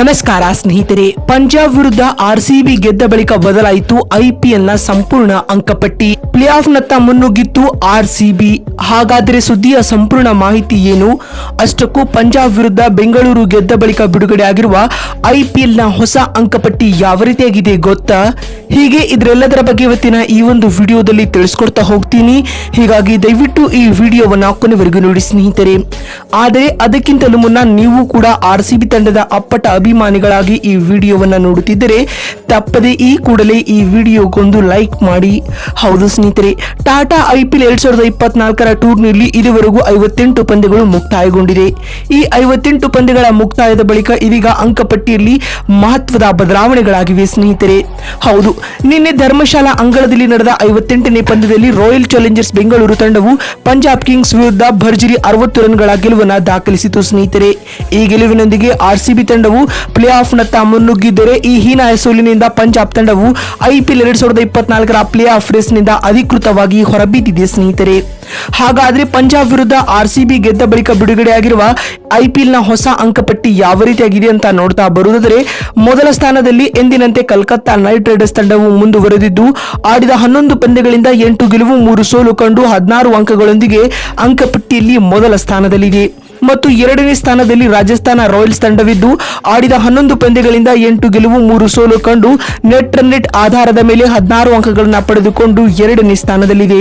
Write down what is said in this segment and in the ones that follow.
ನಮಸ್ಕಾರ, ಸ್ನೇಹಿತರೆ. ಪಂಜಾಬ್ ವಿರುದ್ಧ ಆರ್ಸಿಬಿ ಗೆದ್ದ ಬಳಿಕ ಬದಲಾಯಿತು ಐಪಿಎಲ್ನ ಸಂಪೂರ್ಣ ಅಂಕಪಟ್ಟಿ. ಪ್ಲೇ ಆಫ್ ನತ್ತ ಮುನ್ನುಗ್ಗಿತ್ತು ಆರ್ಸಿಬಿ ಹಾಗಾದರೆ ಸುದ್ದಿಯ ಸಂಪೂರ್ಣ ಮಾಹಿತಿ ಏನು? ಅಷ್ಟಕ್ಕೂ ಪಂಜಾಬ್ ವಿರುದ್ಧ ಬೆಂಗಳೂರು ಗೆದ್ದ ಬಳಿಕ ಬಿಡುಗಡೆ ಆಗಿರುವ ಐಪಿಎಲ್ನ ಹೊಸ ಅಂಕಪಟ್ಟಿ ಯಾವ ರೀತಿಯಾಗಿದೆ ಗೊತ್ತಾ? ಹೀಗೆ ಇದರೆಲ್ಲದರ ಬಗ್ಗೆ ಇವತ್ತಿನ ಈ ಒಂದು ವಿಡಿಯೋದಲ್ಲಿ ತಿಳಿಸ್ಕೊಡ್ತಾ ಹೋಗ್ತೀನಿ. ಹೀಗಾಗಿ ದಯವಿಟ್ಟು ಈ ವಿಡಿಯೋವನ್ನು ಕೊನೆವರೆಗೂ ನೋಡಿ, ಸ್ನೇಹಿತರೆ. ಆದರೆ ಅದಕ್ಕಿಂತಲೂ ಮುನ್ನ ನೀವು ಕೂಡ ಆರ್ ಸಿಬಿ ತಂಡದ ಅಪ್ಪಟ ಅಭಿಮಾನಿಗಳಾಗಿ ಈ ವಿಡಿಯೋವನ್ನು ನೋಡುತ್ತಿದ್ದರೆ ತಪ್ಪದೆ ಈ ಕೂಡಲೇ ಈ ವಿಡಿಯೋಗೊಂದು ಲೈಕ್ ಮಾಡಿ. ಹೌದು ಸ್ನೇಹಿತರೆ, ಟಾಟಾ ಐಪಿಎಲ್ ಎರಡ್ ಸಾವಿರದ ಇಪ್ಪತ್ನಾಲ್ಕರ ಟೂರ್ನಿಯಲ್ಲಿ ಇದುವರೆಗೂ ಐವತ್ತೆಂಟು ಪಂದ್ಯಗಳು ಮುಕ್ತಾಯಗೊಂಡಿದೆ. ಈ ಐವತ್ತೆಂಟು ಪಂದ್ಯಗಳ ಮುಕ್ತಾಯದ ಬಳಿಕ ಇದೀಗ ಅಂಕಪಟ್ಟಿಯಲ್ಲಿ ಮಹತ್ವದ ಬದಲಾವಣೆಗಳಾಗಿವೆ ಸ್ನೇಹಿತರೆ. ಹೌದು, ನಿನ್ನೆ ಧರ್ಮಶಾಲಾ ಅಂಗಳದಲ್ಲಿ ನಡೆದ ಐವತ್ತೆಂಟನೇ ಪಂದ್ಯದಲ್ಲಿ ರಾಯಲ್ ಚಾಲೆಂಜರ್ಸ್ ಬೆಂಗಳೂರು ತಂಡವು ಪಂಜಾಬ್ ಕಿಂಗ್ಸ್ ವಿರುದ್ಧ ಭರ್ಜರಿ ಅರವತ್ತು ರನ್ಗಳ ಗೆಲುವನ್ನು ದಾಖಲಿಸಿತು ಸ್ನೇಹಿತರೆ. ಈ ಗೆಲುವಿನೊಂದಿಗೆ ಆರ್ಸಿಬಿ ತಂಡವು ಪ್ಲೇ ಆಫ್ ನತ್ತ ಮುನ್ನುಗ್ಗಿದ್ದರೆ ಈ ಹೀನಾಯ ಸೋಲಿನಿಂದ ಪಂಜಾಬ್ ತಂಡವು ಐಪಿಎಲ್ ಎರಡ್ ಸಾವಿರದ ಇಪ್ಪತ್ನಾಲ್ಕರ ಪ್ಲೇ ಆಫ್ ರೇಸ್ನಿಂದ ಅಧಿಕೃತವಾಗಿ ಹೊರಬಿದ್ದಿದೆ ಸ್ನೇಹಿತರೆ. ಹಾಗಾದ್ರೆ ಪಂಜಾಬ್ ವಿರುದ್ಧ ಆರ್ಸಿಬಿ ಗೆದ್ದ ಬಳಿಕ ಬಿಡುಗಡೆಯಾಗಿರುವ ಐಪಿಎಲ್ನ ಹೊಸ ಅಂಕಪಟ್ಟಿ ಯಾವ ರೀತಿಯಾಗಿದೆ ಅಂತ ನೋಡ್ತಾ ಬರುವುದಾದರೆ, ಮೊದಲ ಸ್ಥಾನದಲ್ಲಿ ಎಂದಿನಂತೆ ಕಲ್ಕತ್ತಾ ನೈಟ್ ರೈಡರ್ಸ್ ತಂಡವು ಮುಂದುವರೆದಿದ್ದು, ಆಡಿದ ಹನ್ನೊಂದು ಪಂದ್ಯಗಳಿಂದ ಎಂಟು ಗೆಲುವು, ಮೂರು ಸೋಲು ಕಂಡು ಹದಿನಾರು ಅಂಕಗಳೊಂದಿಗೆ ಅಂಕಪಟ್ಟಿಯಲ್ಲಿ ಮೊದಲ ಸ್ಥಾನದಲ್ಲಿದೆ. ಮತ್ತು ಎರಡನೇ ಸ್ಥಾನದಲ್ಲಿ ರಾಜಸ್ಥಾನ ರಾಯಲ್ಸ್ ತಂಡವಿದ್ದು, ಆಡಿದ ಹನ್ನೊಂದು ಪಂದ್ಯಗಳಿಂದ ಎಂಟು ಗೆಲುವು, ಮೂರು ಸೋಲು ಕಂಡು ನೆಟ್ ರನ್ ರೇಟ್ ಆಧಾರದ ಮೇಲೆ ಹದಿನಾರು ಅಂಕಗಳನ್ನು ಪಡೆದುಕೊಂಡು ಎರಡನೇ ಸ್ಥಾನದಲ್ಲಿದೆ.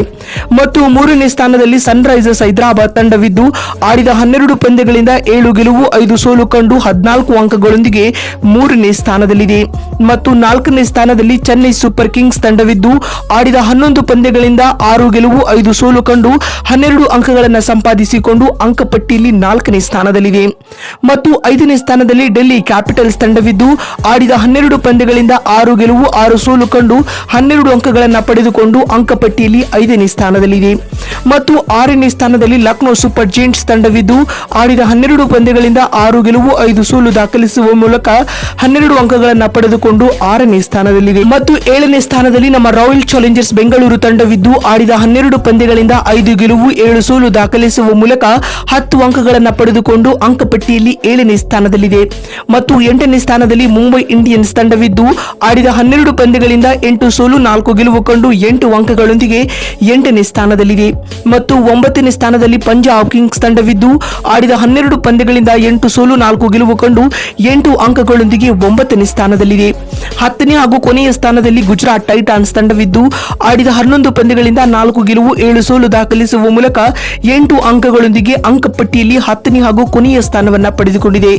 ಮತ್ತು ಮೂರನೇ ಸ್ಥಾನದಲ್ಲಿ ಸನ್ ರೈಸರ್ಸ್ ಹೈದರಾಬಾದ್ ತಂಡವಿದ್ದು, ಆಡಿದ ಹನ್ನೆರಡು ಪಂದ್ಯಗಳಿಂದ ಏಳು ಗೆಲುವು, ಐದು ಸೋಲು ಕಂಡು ಹದಿನಾಲ್ಕು ಅಂಕಗಳೊಂದಿಗೆ ಮೂರನೇ ಸ್ಥಾನದಲ್ಲಿದೆ. ಮತ್ತು ನಾಲ್ಕನೇ ಸ್ಥಾನದಲ್ಲಿ ಚೆನ್ನೈ ಸೂಪರ್ ಕಿಂಗ್ಸ್ ತಂಡವಿದ್ದು, ಆಡಿದ ಹನ್ನೊಂದು ಪಂದ್ಯಗಳಿಂದ ಆರು ಗೆಲುವು, ಐದು ಸೋಲು ಕಂಡು ಹನ್ನೆರಡು ಅಂಕಗಳನ್ನು ಸಂಪಾದಿಸಿಕೊಂಡು ಅಂಕಪಟ್ಟಿಯಲ್ಲಿ ನಾಲ್ಕನೇ ಸ್ಥಾನದಲ್ಲಿದೆ ಮತ್ತು ಐದನೇ ಸ್ಥಾನದಲ್ಲಿ ಡೆಲ್ಲಿ ಕ್ಯಾಪಿಟಲ್ಸ್ ತಂಡವಿದ್ದು, ಆಡಿದ ಹನ್ನೆರಡು ಪಂದ್ಯಗಳಿಂದ ಆರು ಗೆಲುವು, ಆರು ಸೋಲು ಕಂಡು ಹನ್ನೆರಡು ಅಂಕಗಳನ್ನು ಪಡೆದುಕೊಂಡು ಅಂಕಪಟ್ಟಿಯಲ್ಲಿ ಐದನೇ ಸ್ಥಾನದಲ್ಲಿದೆ ಮತ್ತು ಆರನೇ ಸ್ಥಾನದಲ್ಲಿ ಲಕ್ನೋ ಸೂಪರ್ ಜೇಂಟ್ಸ್ ತಂಡವಿದ್ದು, ಆಡಿದ ಹನ್ನೆರಡು ಪಂದ್ಯಗಳಿಂದ ಆರು ಗೆಲುವು, ಐದು ಸೋಲು ದಾಖಲಿಸುವ ಮೂಲಕ ಹನ್ನೆರಡು ಅಂಕಗಳನ್ನು ಪಡೆದುಕೊಂಡು ಆರನೇ ಸ್ಥಾನದಲ್ಲಿದೆ ಮತ್ತು ಏಳನೇ ಸ್ಥಾನದಲ್ಲಿ ನಮ್ಮ ರಾಯಲ್ ಚಾಲೆಂಜರ್ಸ್ ಬೆಂಗಳೂರು ತಂಡವಿದ್ದು, ಆಡಿದ ಹನ್ನೆರಡು ಪಂದ್ಯಗಳಿಂದ ಐದು ಗೆಲುವು, ಏಳು ಸೋಲು ದಾಖಲಿಸುವ ಮೂಲಕ ಹತ್ತು ಅಂಕಗಳನ್ನು ಪಡೆದುಕೊಂಡು ಅಂಕಪಟ್ಟಿಯಲ್ಲಿ ಏಳನೇ ಸ್ಥಾನದಲ್ಲಿದೆ. ಮತ್ತು ಎಂಟನೇ ಸ್ಥಾನದಲ್ಲಿ ಮುಂಬೈ ಇಂಡಿಯನ್ಸ್ ತಂಡವಿದ್ದು, ಆಡಿದ ಹನ್ನೆರಡು ಪಂದ್ಯಗಳಿಂದ ಎಂಟು ಸೋಲು, ನಾಲ್ಕು ಗೆಲುವು ಕಂಡು ಎಂಟು ಅಂಕಗಳೊಂದಿಗೆ ಎಂಟನೇ ಸ್ಥಾನದಲ್ಲಿದೆ. ಮತ್ತು ಒಂಬತ್ತನೇ ಸ್ಥಾನದಲ್ಲಿ ಪಂಜಾಬ್ ಕಿಂಗ್ಸ್ ತಂಡವಿದ್ದು, ಆಡಿದ ಹನ್ನೆರಡು ಪಂದ್ಯಗಳಿಂದ ಎಂಟು ಸೋಲು, ನಾಲ್ಕು ಗೆಲುವು ಕಂಡು ಎಂಟು ಅಂಕಗಳೊಂದಿಗೆ ಒಂಬತ್ತನೇ ಸ್ಥಾನದಲ್ಲಿದೆ. ಹತ್ತನೇ ಹಾಗೂ ಕೊನೆಯ ಸ್ಥಾನದಲ್ಲಿ ಗುಜರಾತ್ ಟೈಟಾನ್ಸ್ ತಂಡವಿದ್ದು, ಆಡಿದ ಹನ್ನೊಂದು ಪಂದ್ಯಗಳಿಂದ ನಾಲ್ಕು ಗೆಲುವು, ಏಳು ಸೋಲು ದಾಖಲಿಸುವ ಮೂಲಕ ಎಂಟು ಅಂಕಗಳೊಂದಿಗೆ ಅಂಕಪಟ್ಟಿಯಲ್ಲಿ ಹತ್ತನೇ ಹಾಗೂ ಕೊನೆಯ ಸ್ಥಾನವನ್ನ ಪಡೆದುಕೊಂಡಿದೆ.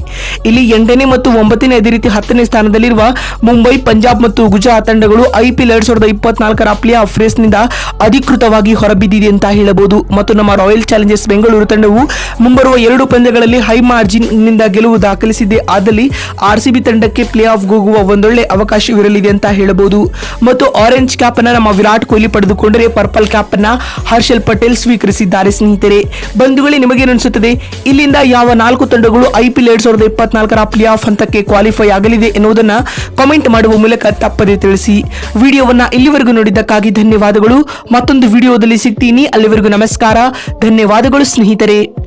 ಇಲ್ಲಿ ಎಂಟನೇ ಮತ್ತು ಒಂಬತ್ತನೇ ಅದೇ ರೀತಿ ಹತ್ತನೇ ಸ್ಥಾನದಲ್ಲಿರುವ ಮುಂಬೈ, ಪಂಜಾಬ್ ಮತ್ತು ಗುಜರಾತ್ ತಂಡಗಳು ಐಪಿಎಲ್ ಎರಡ್ ಸಾವಿರದ ಇಪ್ಪತ್ನಾಲ್ಕರ ಪ್ಲೇ ಆಫ್ ರೇಸ್ನಿಂದ ಅಧಿಕೃತವಾಗಿ ಹೊರಬಿದ್ದಿದೆ ಅಂತ ಹೇಳಬಹುದು. ಮತ್ತು ನಮ್ಮ ರಾಯಲ್ ಚಾಲೆಂಜರ್ಸ್ ಬೆಂಗಳೂರು ತಂಡವು ಮುಂಬರುವ ಎರಡು ಪಂದ್ಯಗಳಲ್ಲಿ ಹೈ ಮಾರ್ಜಿನ್ನಿಂದ ಗೆಲುವು ದಾಖಲಿಸಿದೆ. ಆದಲ್ಲಿ ಆರ್ಸಿಬಿ ತಂಡಕ್ಕೆ ಪ್ಲೇ ಆಫ್ ಹೋಗುವ ಒಂದೊಳ್ಳೆ ಅವಕಾಶವಿರಲಿದೆ ಅಂತ ಹೇಳಬಹುದು. ಮತ್ತು ಆರೆಂಜ್ ಕ್ಯಾಪ್ ಅನ್ನ ನಮ್ಮ ವಿರಾಟ್ ಕೊಹ್ಲಿ ಪಡೆದುಕೊಂಡರೆ ಪರ್ಪಲ್ ಕ್ಯಾಪ್ ಅನ್ನ ಹರ್ಷಲ್ ಪಟೇಲ್ ಸ್ವೀಕರಿಸಿದ್ದಾರೆ ಸ್ನೇಹಿತರೆ. ಬಂಧುಗಳೇ, ನಿಮಗೇನು ಅನಿಸುತ್ತದೆ? ಇಲ್ಲಿಂದ ಯಾವ ನಾಲ್ಕು ತಂಡಗಳು ಐಪಿಎಲ್ ಎರಡ್ ಸಾವಿರದ ಇಪ್ಪತ್ನಾಲ್ಕರ ಪ್ಲೇ ಆಫ್ ಹಂತಕ್ಕೆ ಕ್ವಾಲಿಫೈ ಆಗಲಿದೆ ಎನ್ನುವುದನ್ನು ಕಾಮೆಂಟ್ ಮಾಡುವ ಮೂಲಕ ತಪ್ಪದೇ ತಿಳಿಸಿ. ವಿಡಿಯೋವನ್ನ ಇಲ್ಲಿವರೆಗೂ ನೋಡಿದ್ದಕ್ಕಾಗಿ ಧನ್ಯವಾದಗಳು. ಮತ್ತೊಂದು ವಿಡಿಯೋದಲ್ಲಿ ಸಿಗ್ತೀನಿ. ಅಲ್ಲಿವರೆಗೂ ನಮಸ್ಕಾರ. ಧನ್ಯವಾದಗಳು ಸ್ನೇಹಿತರೆ.